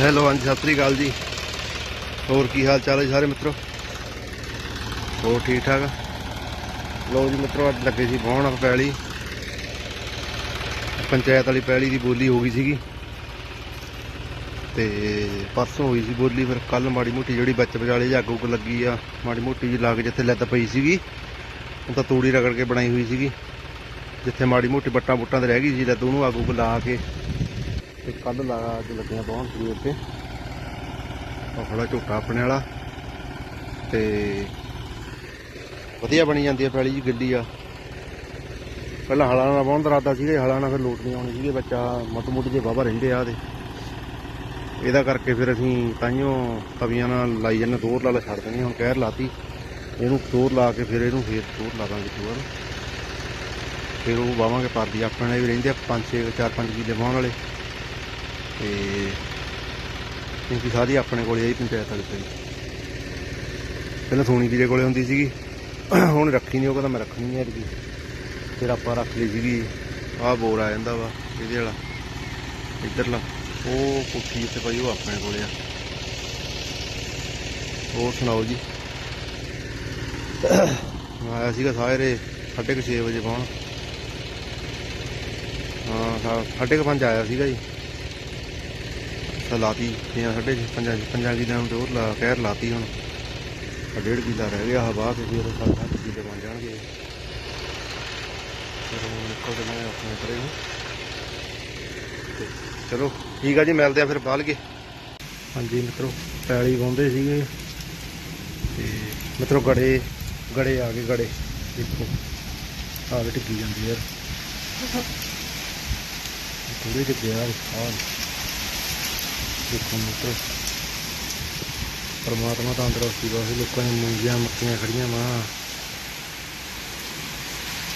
Hello ਹਾਂਜੀ, ਸਤਿ ਸ੍ਰੀ ਅਕਾਲ ਜੀ। ਹੋਰ ਕੀ ਹਾਲ ਚਾਲ ਹੈ ਸਾਰੇ ਮਿੱਤਰੋ? ਹੋਰ ਠੀਕ ਠਾਕ ਲੋ ਜੀ ਮਿੱਤਰੋ, ਅੱਜ ਲੱਗੇ ਸੀ ਵਾਹੁਣ ਪੈਲੀ। ਪੰਚਾਇਤ ਵਾਲੀ ਪੈਲੀ ਦੀ ਬੋਲੀ ਹੋ ਗਈ ਸੀਗੀ। ਤੇ ਪਰਸੋਂ ਹੋਈ ਸੀ ਬੋਲੀ, ਫਿਰ ਕੱਲ ਮਾੜੀ ਮੋਟੀ ਜਿਹੜੀ ਵਿੱਚ ਵਿਚਾਲੇ ਜਾਗ ਉੱਗ ਲੱਗੀ ਆ, ਮਾੜੀ ਮੋਟੀ ਜੀ ਕੇ ਜਿੱਥੇ ਲੱਤ ਪਈ ਸੀਗੀ, ਉਹ ਤਾਂ ਤੂੜੀ ਰਗੜ ਕੇ ਬਣਾਈ ਹੋਈ ਸੀਗੀ। ਜਿੱਥੇ ਮਾੜੀ ਮੋਟੀ ਬੱਟਾਂ ਬੁੱਟਾਂ ਤੇ ਰਹਿ ਗਈ ਸੀ, ਲੱਤ ਉਹਨੂੰ ਅੱਗ ਉੱਗ ਲਾ ਕੇ। ਤੇ ਕੱਲ ਲਾ ਕੇ ਲੱਗਿਆ ਬਹੁਤ ਸਵੇਰ ਤੇ ਉਹ ਥੋੜਾ ਝੋਟਾ ਆਪਣੇ ਵਾਲਾ। ਤੇ ਵਧੀਆ ਬਣੀ ਜਾਂਦੀ ਹੈ ਪੈਲੀ ਜੀ ਗੱਡੀ ਆ। ਪਹਿਲਾਂ ਹਲਾਂ ਨਾਲ ਬਹੁਤ ਦਰਾਦਾ ਸੀਗੇ, ਹਲਾਂ ਨਾਲ ਫਿਰ ਲੋਟ ਨਹੀਂ ਆਉਣੀ ਸੀਗੇ ਬੱਚਾ ਮੱਟ ਮੁੱਟ ਜੇ ਵਾਹਵਾ ਰਹਿੰਦੇ ਆ ਦੇ ਇਹਦਾ ਕਰਕੇ ਫਿਰ ਅਸੀਂ ਤਾਈਓ ਤਵੀਆਂ ਨਾਲ ਲਾਈ ਜਾਂਦੇ ਦੋਰ ਲਾ ਲਾ ਛੱਡ ਦਿੰਦੇ ਹੁਣ ਕਹਿਰ ਲਾਤੀ। ਇਹਨੂੰ ਦੋਰ ਲਾ ਕੇ ਫਿਰ ਇਹਨੂੰ ਫੇਰ ਦੋਰ ਲਾ ਦਾਂਗੇ ਇੱਕ ਫਿਰ ਉਹ ਵਾਵਾਂਗੇ ਪਰਦੀ ਆਪਣੇ ਨਾਲ ਵੀ ਰਹਿੰਦੇ ਆ 5 6 4 5 ਕਿੱਲੇ ਵਾਹਣ ਵਾਲੇ। ਤੇ ਕਿਉਂਕਿ ਸਾਰੀ ਆਪਣੇ ਕੋਲੇ ਆਈ ਪੰਚਾਇਤ ਵਾਲੀ ਪਈ ਪਹਿਲਾਂ ਸੋਨੀ ਵੀਰੇ ਕੋਲੇ ਹੁੰਦੀ ਸੀਗੀ। ਹੁਣ ਰੱਖੀ ਨਹੀਂ ਉਹ ਕਹਿੰਦਾ ਮੈਂ ਰੱਖਣੀ ਨਹੀਂ ਐਤਕੀ ਫਿਰ ਆਪਾਂ ਰੱਖ ਲਈ ਸੀਗੀ। ਆਹ ਬੋਰ ਆ ਜਾਂਦਾ ਵਾ, ਇਹਦੇ ਵਾਲਾ। ਇੱਧਰਲਾ। ਉਹ ਕੋਠੀ ਉੱਤੇ ਪਈ, ਉਹ ਆਪਣੇ ਕੋਲੇ ਆ। ਹੋਰ ਸੁਣਾਓ ਜੀ? ਆਇਆ ਸੀਗਾ ਸਾਰੇ 6:30 ਵਜੇ ਪਹੁੰਚ। ਹਾਂ, ਸਾ- ਸਾਢੇ ਕੁ ਪੰਜ ਆਇਆ ਸੀਗਾ ਜੀ। ਤਾਂ ਲਾਤੀ ਛੇ ਸਾਢੇ ਛੇ ਪੰਜਾਂ ਪੰਜਾਂ ਕਿੱਲਿਆਂ ਨੂੰ ਦੋਰ ਲਾ, ਕਹਿਰ ਲਾਤੀ ਹੁਣ। ਆ ਡੇਢ ਕਿੱਲਾ ਰਹਿ ਗਿਆ ਹਵਾ ਤੇ ਫਿਰ ਸੱਤ ਸੱਤ ਕਿੱਲੇ ਬਣ ਜਾਣਗੇ। ਫਿਰ ਹੁਣ ਨਿਕਲ ਜਾਣਾ ਹੈ ਆਪਣੇ ਘਰੇ ਨੂੰ। ਤੇ ਚਲੋ, ਠੀਕ ਆ ਜੀ, ਮਿਲਦੇ ਆ ਫਿਰ ਬਾਹਰ ਕੇ ਹਾਂਜੀ ਮਿੱਤਰੋ, ਪੈਲੀ ਵਾਉਂਦੇ ਸੀਗੇ। ਤੇ ਮਿੱਤਰੋ, ਗੜੇ ਗੜੇ ਆ ਗਏ, ਗੜੇ। ਦੇਖੋ ਆ ਵੀ ਟਿੱਕੀ ਜਾਂਦੀ ਯਾਰ ਥੋੜੇ ਜਿਹੇ ਗਿਆ ਆ। ਦੇਖੋ ਮਿੱਤਰੋ ਪਰਮਾਤਮਾ ਤੰਦਰੁਸਤੀ ਵਾਸਤੇ ਲੋਕਾਂ ਨੇ ਮੂੰਗੀਆਂ ਮੱਕੀਆਂ ਖੜੀਆਂ ਵਾ।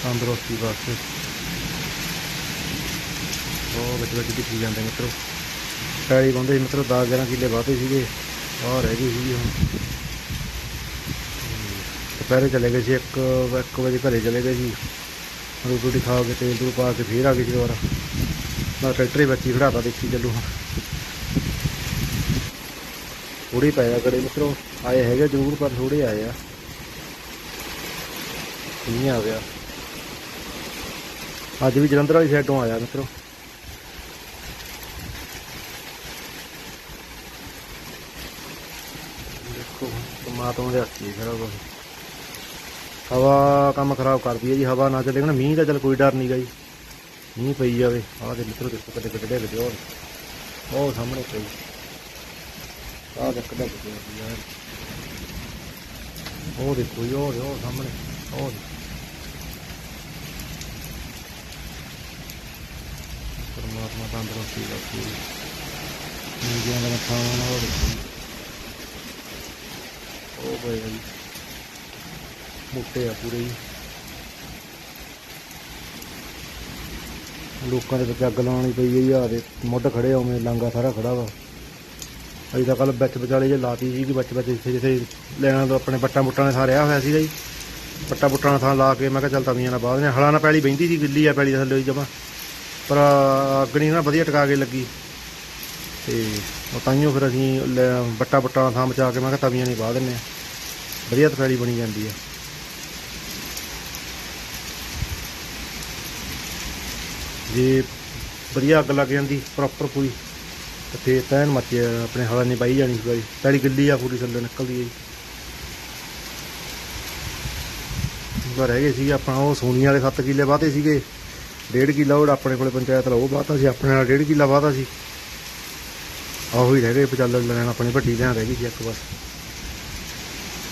ਤੰਦਰੁਸਤੀ ਵਾਸਤੇ। ਉਹ ਵਿੱਚ ਵਿੱਚ ਦਿਖੀ ਜਾਂਦੇ ਮਿੱਤਰੋ। ਪੈਲੀ ਪਾਉਂਦੇ ਸੀ ਮਿੱਤਰੋ 10 11 ਕਿੱਲੇ ਵਾਧੇ ਸੀਗੇ। ਆਹ ਰਹਿ ਗਈ ਸੀਗੀ ਹੁਣ। ਦੁਪਹਿਰੇ ਚਲੇ ਗਏ ਸੀ 1 1 ਵਜੇ ਘਰੇ ਚਲੇ ਗਏ ਸੀ। ਰੋਟੀ ਰੋਟੀ ਖਾ ਕੇ ਤੇਲ ਤੂਲ ਪਾ ਕੇ ਫੇਰ ਆ ਗਏ ਸੀ ਦੁਬਾਰਾ। ਨਾ ਟਰੈਕਟਰ ਹੀ ਬੱਚੀ ਖੜਾਤਾ ਦੇਖੀ ਚੱਲੂ ਹੁਣ। ਥੋੜੀ ਪਏ ਆ ਗੜੇ ਮਿੱਤਰੋ। ਆਏ ਹੈਗੇ ਜ਼ਰੂਰ, ਪਰ ਥੋੜੇ ਆਏ ਆ। ਨਹੀਂ ਆ ਗਿਆ। ਅੱਜ ਵੀ ਜਲੰਧਰ ਵਾਲੀ ਸਾਈਡੋਂ ਆਇਆ ਮਿੱਤਰੋ। ਦੇਖੋ, ਪਰਮਾਤਮਾ ਦੇ ਹੱਥੀ ਖੜਾ ਕੁਛ ਹਵਾ ਕੰਮ ਖਰਾਬ ਕਰਦੀ ਹੈ ਜੀ, ਹਵਾ ਨਾ ਚੱਲੇ ਨਾ ਮੀਂਹ ਦਾ ਚੱਲ ਕੋਈ ਡਰ ਨਹੀਂ ਗਾ ਜੀ। ਮੀਂਹ ਪਈ ਜਾਵੇ। ਆਹ ਦੇ ਮਿੱਤਰੋ, ਦੇਖੋ ਕਿੱਡੇ ਕਿੱਡੇ ਡਿੱਗ ਦਿਓ ਉਹ ਸਾਹਮਣੇ ਪਈ। ਆਹ ਦੇਖ ਕਿੱਡਾ ਕਿੱਡਾ ਯਾਰ ਉਹ ਦੇਖੋ ਜੀ, ਉਹ ਸਾਹਮਣੇ ਉਹ ਪਰਮਾਤਮਾ ਤੰਦਰੁਸਤੀ ਰੱਖੇ ਮੀਆਂ ਦਾ ਖਾਣਾ ਨਾ ਉਹ ਉਹ ਪਏ ਆ ਆ ਪੂਰੇ ਜੀ। ਲੋਕਾਂ ਦੇ ਵਿੱਚ ਅੱਗ ਲਾਉਣੀ ਪਈ ਹੈ ਜੀ ਆ ਦੇ ਮੁੱਢ ਖੜੇ ਉਵੇਂ ਲਾਂਗਾ ਸਾਰਾ ਖੜਾ ਵਾ। ਅਸੀਂ ਤਾਂ ਕੱਲ ਵਿੱਚ ਵਿਚਾਲੇ ਜੇ ਲਾਤੀ ਸੀ ਕਿ ਵਿੱਚ ਵਿੱਚ ਜਿੱਥੇ ਜਿੱਥੇ ਲੈਣਾ ਤੋਂ ਆਪਣੇ ਬੱਟਾਂ ਬੁੱਟਾਂ ਨੇ ਸਾਰਿਆ ਹੋਇਆ ਸੀਗਾ ਜੀ। ਬੱਟਾਂ ਬੁੱਟਾਂ ਨਾਲ ਥਾਂ ਲਾ ਕੇ ਮੈਂ ਕਿਹਾ ਚੱਲ ਤਵੀਆਂ ਨਾਲ ਬਾਅਦ ਨੇ। ਹਲਾਂ ਨਾਲ ਪੈਲੀ ਬਹਿੰਦੀ ਸੀ, ਗਿੱਲੀ ਆ ਪੈਲੀ ਦੇ ਥੱਲੇ ਜਮਾ। ਪਰ ਅੱਗ ਨਹੀਂ ਨਾ ਵਧੀਆ ਟਕਾ ਕੇ ਲੱਗੀ। ਤੇ ਉਹ ਤਾਈਓ ਫਿਰ ਅਸੀਂ ਲੈ- ਬੱਟਾ ਬੁੱਟਾਂ ਨਾਲ ਥਾਂ ਬਚਾ ਕੇ ਮੈਂ ਕਿਹਾ ਤਵੀਆਂ ਨਹੀਂ ਬਾਹ ਦਿੰਨੇ ਆ ਵਧੀਆ ਪੈਲੀ ਬਣੀ ਜਾਂਦੀ ਆ। ਜੇ ਵਧੀਆ ਅੱਗ ਲੱਗ ਜਾਂਦੀ ਪ੍ਰੋਪਰ ਪੂਰੀ। ਤੇ ਫੇਰ ਤਾਂ ਐਨ ਆਪਣੇ ਹਵਾ ਨਹੀਂ ਪਾਈ ਜਾਣੀ ਸੀ ਵਾਰੀ। ਗਿੱਲੀ ਆ ਪੂਰੀ ਥੱਲੇ ਨਿਕਲਦੀ ਹੈ ਜੀ। ਰਹਿ ਗਏ ਸੀਗੇ ਆਪਣਾ ਉਹ ਸੋਨੀਆਂ ਵਾਲੇ 7 ਕਿੱਲੇ ਵਾਧੇ ਸੀਗੇ। ਡੇਢ ਕਿੱਲਾ ਉਹ ਆਪਣੇ ਕੋਲੇ ਪੰਚਾਇਤ ਲਾ ਉਹ ਵਾਧਾ ਸੀ, ਆਪਣੇ ਨਾਲ ਡੇਢ ਕਿੱਲਾ ਵਾਧਾ ਸੀ। ਆਹੋ ਹੀ ਰਹਿ ਗਏ ਪਚਾਲ ਲੈਣ ਆਪਣੀ ਵੱਡੀ ਲੈਣ ਰਹਿ ਗਈ ਸੀ ਇੱਕ ਬਸ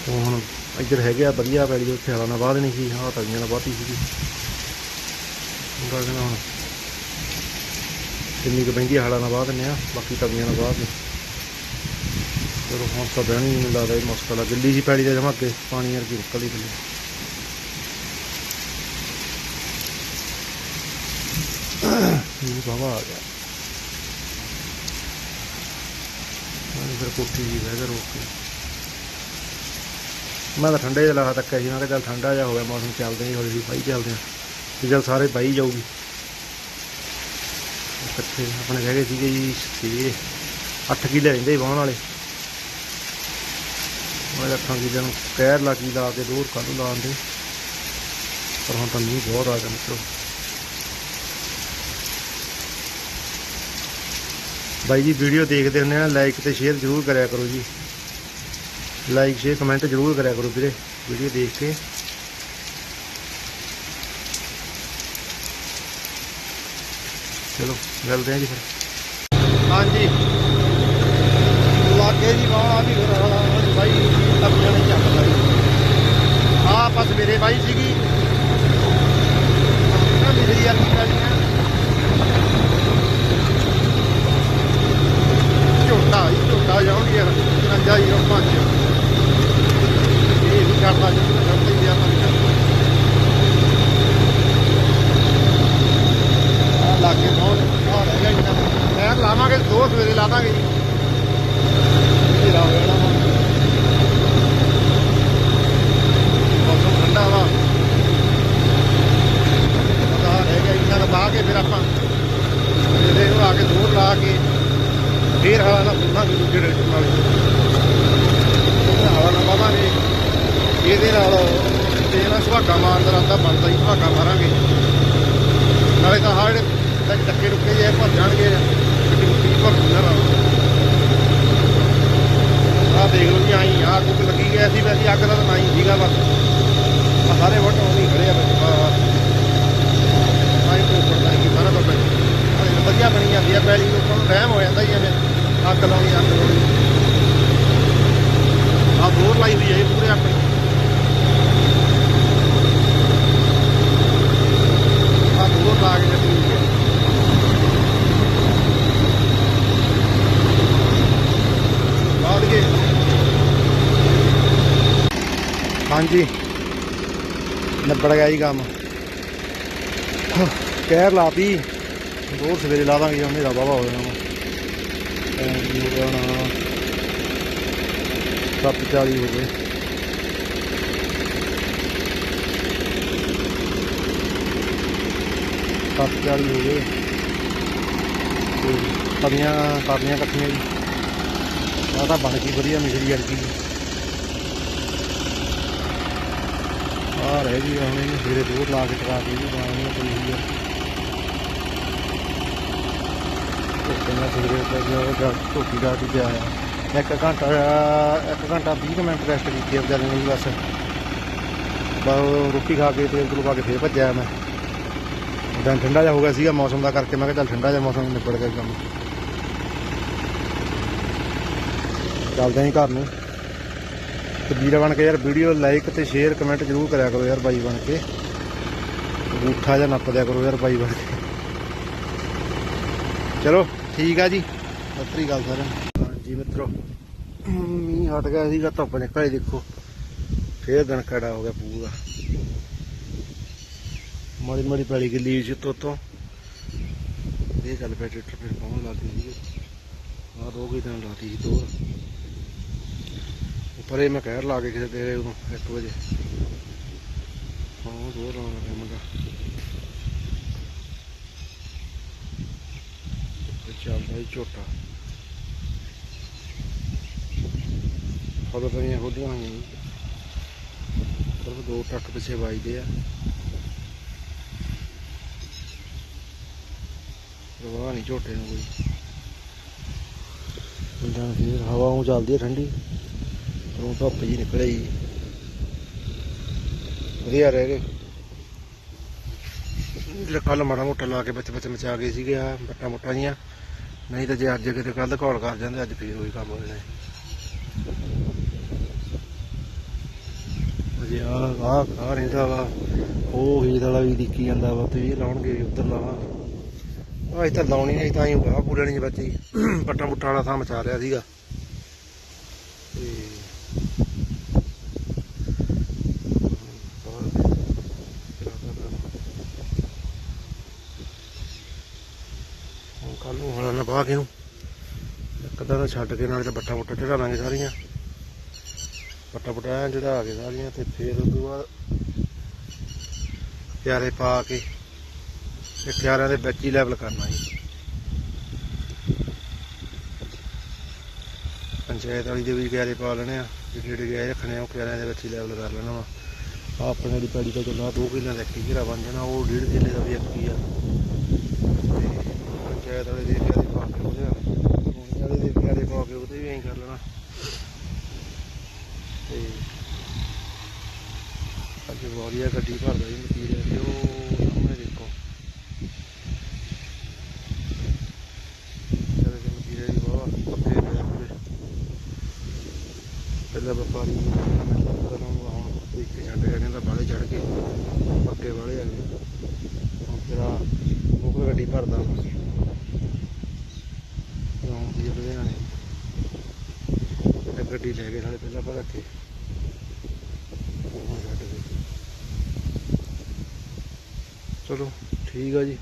ਉਹ ਹੁਣ ਇੱਧਰ ਹੈਗੇ ਆ, ਵਧੀਆ ਪੈਲੀ, ਉੱਥੇ ਹਲਾ ਨਾਲ ਬਾਅਦ ਨਹੀਂ ਸੀ, ਆਹ ਤਵੀਆਂ ਨਾਲ ਬਾਤੀ ਸੀਗੀ। ਹੁਣ ਕਿੰਨੀ ਕੁ ਬੈਂਦੀ ਹਾਲਾਂ ਨਾਲ ਬਾਅਦ ਨੇ ਆ ਬਾਕੀ ਤਵੀਆਂ ਨਾਲ ਬਾਅਦ ਨੇ ਚਲੋ, ਹੁਣ ਤਾਂ ਬਹਿਣੀ ਨਹੀਂ ਲੱਗਦਾ ਇਹ ਮੁਸ਼ਕਲ ਆ ਗਿੱਲੀ ਜੀ ਪੈਲੀ ਦੇ ਜਮਾ ਅੱਗੇ, ਪਾਣੀ ਵਰਗੀ ਨਿਕਲਦੀ ਥੱਲੇ ਇਹ ਬਾਬਾ ਆ ਗਿਆ। ਮੈਂ ਫਿਰ ਕੋਠੀ ਜੀ ਬਹਿ ਕੇ ਰੋਕ ਕੇ। ਮੈਂ ਤਾਂ ਠੰਡੇ ਜਿਹਾ ਲਗਾ ਤੱਕ ਸੀ, ਮੈਂ ਕਿਹਾ ਚੱਲ ਠੰਡਾ ਜਿਹਾ ਹੋ ਗਿਆ, ਮੌਸਮ ਚੱਲਦੇ ਹੀ ਹੌਲੀ ਹੌਲੀ ਬਾਈ ਚੱਲਦੇ ਆ। ਤੇ ਚੱਲ ਸਾਰੇ ਬਾਈ ਜਾਊਗੀ। ਇਕੱਠੇ ਆਪਣੇ ਹੈਗੇ ਸੀਗੇ ਜੀ ਛੇ 8 ਕਿੱਲੇ ਰਹਿੰਦੇ ਸੀ ਵਾਹਣ ਵਾਲੇ। ਮੈਂ ਅੱਠਾਂ ਕਿੱਲਿਆਂ ਨੂੰ ਕਹਿਰ ਲਾ ਲੱਗੀ ਲਾ ਕੇ ਦੂਰ ਕੱਢ ਲਾਉਂਦੇ ਪਰ ਹੁਣ ਤਾਂ ਮੀਂਹ ਬਹੁਤ ਆ ਗਿਆ ਮਿੱਤਰੋ। ਬਾਈ ਜੀ, ਵੀਡੀਓ ਦੇਖਦੇ ਹੁੰਦੇ ਆ ਲਾਈਕ ਤੇ ਸ਼ੇਅਰ ਜ਼ਰੂਰ ਕਰਿਆ ਕਰੋ ਜੀ। ਲਾਈਕ ਸ਼ੇਅਰ ਕਮੈਂਟ ਜ਼ਰੂਰ ਕਰਿਆ ਕਰੋ ਵੀਰੇ, ਵੀਡੀਓ ਦੇਖ ਕੇ। ਚਲੋ, ਮਿਲਦੇ ਆ ਜੀ ਫਿਰ। ਹਾਂਜੀ। ਲਾਗੇ ਜੀ ਬਾਹਰ ਆ ਵੀ ਫਿਰ ਬਾਈ ਆਪਣੀਆਂ ਨੇ ਚੱਕ ਲਈ। ਆ ਆਪਾਂ ਸਵੇਰੇ ਬਾਈ ਸੀਗੀ। ਨਾ ਯਾਰ ਕੀ ਕਰਨੀ ਝੋਟਾ ਜੀ, ਝੋਟਾ ਜਾਉਂਦੀ ਯਾਰ 53 ਜੀਰੋ ਪੰਜ। ਇਹ ਵੀ ਕਰਦਾ ਜੀ ਕਰਦਾ ਹੀ ਆਪਾਂ ਨਹੀਂ ਕਰਦਾ ਆ ਲਾਗੇ ਬਹੁਤ ਆ ਰਹਿ ਗਿਆ ਜੀ ਮੈਂ ਲਾਵਾਂਗੇ ਦੋ ਸਵੇਰੇ ਲਾ ਦਾਂਗੇ ਜੀ ਹਨੇਰਾ ਹੋ ਜਾਣਾ ਵਾ ਮੌਸਮ ਠੰਡਾ ਵਾ ਪਤਾ ਰਹਿ ਗਿਆ ਇਹਨਾਂ ਦਾ ਬਾਹ ਕੇ ਫਿਰ ਆਪਾਂ ਸਵੇਰੇ ਨੂੰ ਆ ਕੇ ਦੂਰ ਲਾ ਕੇ ਫੇਰ ਹਵਾ ਨਾਲ ਸੁਣਾਂਗੇ ਦੂਜੇ ਡਾਕਟਰ ਨਾਲ। ਹਵਾ ਨਾਲ ਪਾਵਾਂਗੇ ਇਹਦੇ ਨਾਲ ਤੇ ਨਾ ਸੁਹਾਗਾ ਮਾਰਨ ਦਾ ਰਾਤਾ ਬਣਦਾ ਹੀ, ਸੁਹਾਗਾ ਮਾਰਾਂਗੇ। ਨਾਲੇ ਤਾਂ ਹਾੜੇ ਟੱਕੇ ਟੁੱਕੇ ਜੇ ਭਰ ਜਾਣਗੇ। ਗੱਡੀ ਗੁੱਡੀ ਭਰ ਨਾ ਆ ਦੇਖ ਲਓ ਜੀ, ਆਈ ਆ ਕੁੱਕ ਲੱਗੀ ਗਿਆ ਸੀ, ਵੈਸੇ ਅੱਗ ਦਾ ਤਾਂ ਨਾ ਸੀਗਾ ਬਸ। ਸਾਰੇ ਵੱਟ ਨਹੀਂ ਖੜੇ ਆ ਬਸ ਆਈ ਤੋਂ ਪੜਦਾ ਕਿ ਸਾਰਾ ਬਾਬਾ ਜੀ ਵਧੀਆ ਬਣੀ ਜਾਂਦੀ ਆ ਪੈਲੀ ਲੋਕਾਂ ਨੂੰ ਰਹਿਮ ਹੋ ਜਾਂਦਾ ਹੀ ਐਵੇਂ, ਅੱਗ ਲਾਉਣੀ ਅੱਗ ਲਾਉਣੀ। ਆ ਦੋਰ ਲਾਈ ਹੋਈ ਹੈ ਪੂਰੇ ਆਪਣੇ ਆ ਦੋਰ ਲਾ ਕੇ ਚੱਲੀ ਹੋਈ ਹੈ ਬਾਦ ਗਏ। ਹਾਂਜੀ। ਨਿਬੜ ਗਿਆ ਜੀ ਕੰਮ। ਕਹਿਰ ਲਾਤੀ ਰੋਜ਼ ਸਵੇਰੇ ਲਾ ਦਾਂਗੇ ਉਹਨੇ ਦਾ ਬਾਬਾ ਹੋ ਜਾਣਾ ਟਾਈਮ ਹੋ ਗਿਆ ਹੁਣ 7:40 ਹੋ ਗਏ। ਸੱਤ ਚਾਲੀ ਹੋ ਗਏ। ਤੇ ਤਵੀਆਂ ਕਰਨੀਆਂ ਇਕੱਠੀਆਂ ਜੀ। ਆਹ ਤਾਂ ਬਣ ਗਈ, ਵਧੀਆ ਮਿਸਰੀ ਵਰਗੀ ਆ ਰਹਿ ਗਈ ਹੁਣ ਇਹਨੂੰ, ਸਵੇਰੇ ਦੂਰ ਲਾ ਕੇ ਟਕਾ ਕੇ ਵੀ ਬਣਾਉਣੀ ਪਈ ਹੋਈ ਆ। ਕਿੰਨਾ ਸਵੇਰੇ ਤੱਕ ਜਦ ਧੋਤੀ ਦਾ ਵੀ ਗਿਆ ਆ ਇੱਕ ਘੰਟਾ ਇੱਕ ਘੰਟਾ 20 ਕੁ ਮਿੰਟ ਰੈਸਟ ਕੀਤੀ ਆ ਵਿਚਾਰੇ ਨੇ ਬਸ। ਬਸ ਰੋਟੀ ਖਾ ਕੇ ਤੇਲ ਤੂਲ ਪਾ ਕੇ ਫੇਰ ਭੱਜਿਆ ਮੈਂ। ਉਦੋਂ ਠੰਡਾ ਜਿਹਾ ਹੋ ਗਿਆ ਸੀਗਾ ਮੌਸਮ ਦਾ ਕਰਕੇ, ਮੈਂ ਕਿਹਾ ਚੱਲ ਠੰਡਾ ਜਿਹਾ ਮੌਸਮ ਨਿਬੜ ਗਿਆ ਕੰਮ। ਚੱਲਦੇ ਆਂ ਘਰ ਨੂੰ। ਤੇ ਵੀਰ ਬਣ ਕੇ ਯਾਰ ਵੀਡੀਓ ਲਾਈਕ ਤੇ ਸ਼ੇਅਰ ਕਮੈਂਟ ਜ਼ਰੂਰ ਕਰਿਆ ਕਰੋ ਯਾਰ ਬਾਈ ਬਣ ਕੇ। ਅੰਗੂਠਾ ਜਿਹਾ ਨੱਪ ਦਿਆ ਕਰੋ ਯਾਰ ਬਾਈ ਬਣ ਕੇ। ਚਲੋ। ਠੀਕ ਆ ਜੀ। ਸਤਿ ਸ੍ਰੀ ਅਕਾਲ ਸਾਰਿਆਂ ਨੂੰ। ਮਿੱਤਰੋ, ਮੀਂਹ ਹਟ ਗਿਆ ਸੀਗਾ, ਧੁੱਪ ਨਿਕਲੀ ਦੇਖੋ। ਫੇਰ ਦਿਨ ਖੜਾ ਹੋ ਗਿਆ ਪੂਰਾ। ਮਾੜੀ ਮਾੜੀ ਪੈਲੀ ਗਿੱਲੀ ਸੀ ਤੋਂ ਤੋਂ ਇਹ ਚੱਲ ਪਿਆ ਟਰੈਕਟਰ, ਫਿਰ ਪਹੁੰਚ ਲੱਗੀ ਸੀ ਆ ਦੋ ਹੀ ਦਿਨ ਲਾਤੀ ਸੀ ਦੋ ਪਰੇ ਮੈਂ ਕਹਿਰ ਲਾ ਕੇ ਕਿਸੇ ਦੇ ਉਦੋਂ 1 ਵਜੇ। ਹਾਂ ਦੋ ਲਾਉਣ ਲੱਗਾ ਮੁੰਡਾ। ਚੱਲਦਾ ਹੀ ਝੋਟਾ। ਫੋਟੋ ਤਾਂ ਨਹੀਂ ਖੋਲੀਆਂ ਹੋਈਆਂ ਸਿਰਫ ਦੋ ਟੱਕ ਪਿੱਛੇ ਵੱਜਦੇ ਆ। ਰਵਾ ਨਹੀਂ ਝੋਟੇ ਨੂੰ ਕੋਈ। ਪਿੰਡਾਂ ਫੇਰ ਹਵਾ ਉਹ ਚੱਲਦੀ ਹੈ ਠੰਡੀ। ਉਹ ਧੁੱਪ ਜੀ ਨਿਕਲੇ ਜੀ ਵਧੀਆ ਰਹਿ ਗਏ। ਜਿਹੜਾ ਕੱਲ ਮਾੜਾ ਮੋਟਾ ਲਾ ਕੇ ਬੱਚੇ ਬੱਚੇ ਮਚਾ ਗਏ ਸੀਗੇ ਆ ਬੱਟਾ ਮੋਟਾ ਜੀਆਂ। ਨਹੀਂ ਤਾਂ ਜੇ ਅੱਜ ਕਿਤੇ ਕੱਲ ਘੋਲ ਕਰ ਜਾਂਦੇ, ਅੱਜ ਫੇਰ ਉਹੀ ਕੰਮ ਹੋ ਜਾਣਾ। ਅਜੇ ਆ ਆ ਆ ਰਹਿੰਦਾ ਵਾ, ਉਹ ਹੀ ਵਾਲਾ ਵੀ ਦਿੱਕੀ ਜਾਂਦਾ ਵਾ, ਤੇ ਇਹ ਲਾਉਣਗੇ ਵੀ ਉੱਧਰ ਲਾਵਾਂਗੇ ਆ ਇਹ ਤਾਂ ਲਾਉਣੀ ਨਹੀਂ, ਤਾਂ ਹੀ ਆ ਪੂਰੇ ਨਹੀਂ ਬੱਚੀ। ਪੱਟਾ ਪੁੱਟਾ ਵਾਲਾ ਥਾਂ ਮਚਾ ਰਿਹਾ ਸੀਗਾ ਤੇ ਹੁਣ ਕੱਲ ਨੂੰ ਹਲਾ ਨਾ ਪਾ ਕੇ ਨੂੰ ਇੱਕ ਅੱਧਾ ਛੱਡ ਕੇ ਨਾਲੇ ਤਾਂ ਬੱਟਾ ਪੁੱਟਾ ਚੜਾ ਲਾਂਗੇ ਸਾਰੀਆਂ। ਪੱਟਾ ਪੁੱਟਾ ਚੜਾ ਕੇ ਸਾਰੀਆਂ ਤੇ ਫੇਰ ਉਸ ਤੋਂ ਬਾਅਦ ਪਿਆਰੇ ਪਾ ਕੇ ਤੇ ਕਿਆਰਿਆਂ ਦੇ ਵਿੱਚ ਹੀ ਲੈਵਲ ਕਰਨਾ ਜੀ। ਪੰਚਾਇਤ ਵਾਲੀ ਦੇ ਵੀ ਕਿਆਰੇ ਪਾ ਲੈਣੇ ਆ, ਜਿਹੜੇ ਜਿਹੜੇ ਰੱਖਣੇ ਆ, ਉਹ ਕਿਆਰਿਆਂ ਦੇ ਵਿੱਚ ਹੀ ਲੈਵਲ ਕਰ ਲੈਣਾ ਵਾ। ਆਪਣੇ ਦੀ ਪੈੜੀ ਤਾਂ ਚੱਲਣਾ ਦੋ ਕਿੱਲਿਆਂ ਦਾ ਇੱਕ ਹੀ ਘੇਰਾ ਬਣ ਜਾਣਾ, ਉਹ ਡੇਢ ਕਿੱਲੇ ਦਾ ਵੀ ਇੱਕ ਹੀ ਆ। ਪੰਚਾਇਤ ਵਾਲੇ ਦੇ ਉਹਦੇ ਵਾਲੇ ਦੇ ਕਿਆਰੇ ਪਾ ਕੇ ਉਹਦੇ ਵੀ ਐਂ ਕਰ ਲੈਣਾ। ਤੇ ਅੱਜ ਵਾਰੀਆ ਗੱਡੀ ਭਰਦਾ ਜੀ ਮਟੀਰੀਅਲ ਤੇ ਉਹ ਸਾਹਮਣੇ ਦੇਖੋ। ਚਲੇ ਤੇ ਮਟੀਰੀਅਲ ਦੀ ਵਾਹ ਪੱਕੇ ਪਿਆ ਪੂਰੇ ਪਹਿਲਾਂ ਵਪਾਰੀ ਮੈਂ ਤਾਂ ਲਾਉਂਗਾ ਹੁਣ ਦੇਖ ਕੇ ਛੱਡ ਗਿਆ ਕਹਿੰਦਾ ਬਾਲੇ ਚੜ ਕੇ, ਪੱਕੇ ਵਾਲੇ ਆ ਗਏ। ਹੁਣ ਤੇਰਾ ਉਹ ਗੱਡੀ ਭਰਦਾ ਆਉਂਦੀ ਆ ਲੁਧਿਆਣੇ ਇਹ ਗੱਡੀ ਲੈ ਗਏ ਨਾਲੇ ਪਹਿਲਾਂ ਭਰ ਕੇ ਚਲੋ ਠੀਕ ਆ ਜੀ।